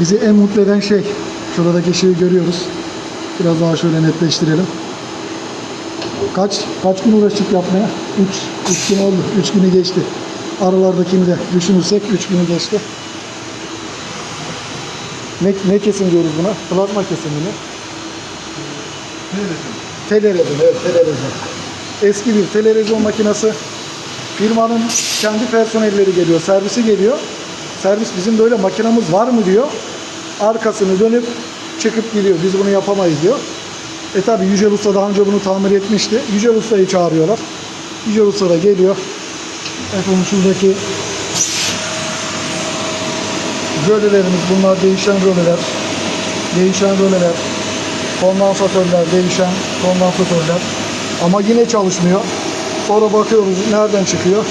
Bizi en mutlu eden şey, şuradaki şeyi görüyoruz. Biraz daha şöyle netleştirelim. Kaç kaç gün uğraştık yapmaya? 3 3 gün oldu. 3 günü geçti. Aralardakini de düşünürsek 3 günü geçti. Ne, ne kesim diyoruz buna? Plazma kesimi mi? Telerezon, evet telerezon. Eski bir telerezon makinesi. Firmanın kendi personelleri geliyor, servisi geliyor. Servis bizim böyle makinamız var mı diyor. Arkasını dönüp çıkıp gidiyor. Biz bunu yapamayız diyor. E tabi Yücel Usta daha önce bunu tamir etmişti. Yücel Usta'yı çağırıyorlar. Yücel Usta da geliyor. Efendim şuradaki rölelerimiz bunlar değişen röleler. Değişen röleler. Kondansatörler değişen kondansatörler. Ama yine çalışmıyor. Sonra bakıyoruz nereden çıkıyor.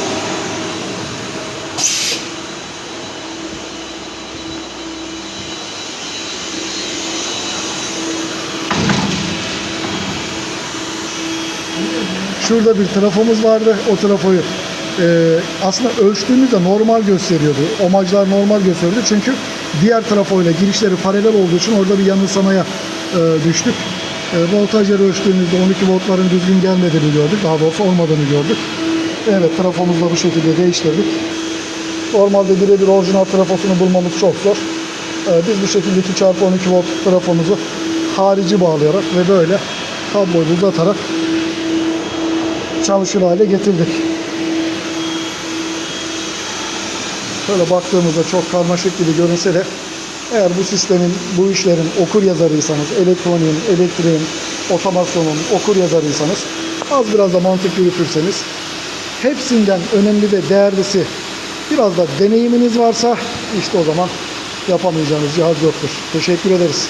Şurada bir trafomuz vardı. O trafoyu e, aslında ölçtüğümüzde normal gösteriyordu. Omajlar normal gösteriyordu. Çünkü diğer trafoyla girişleri paralel olduğu için orada bir yanılsamaya e, düştük. E, voltajları ölçtüğümüzde 12 voltların düzgün gelmediğini gördük. Daha doğrusu olmadığını gördük. Evet trafomuzu da bu şekilde değiştirdik. Normalde birebir orijinal trafosunu bulmamız çok zor. E, biz bu şekilde 2 çarpı 12 volt trafomuzu harici bağlayarak ve böyle kabloyu uzatarak çalışır hale getirdik. Şöyle baktığımızda çok karmaşık gibi görünse de eğer bu sistemin, bu işlerin okur yazarıysanız, elektroniğin, elektriğin, otomasyonun okur yazarıysanız az biraz da mantık yürütürseniz hepsinden önemli ve değerlisi biraz da deneyiminiz varsa işte o zaman yapamayacağınız cihaz yoktur. Teşekkür ederiz.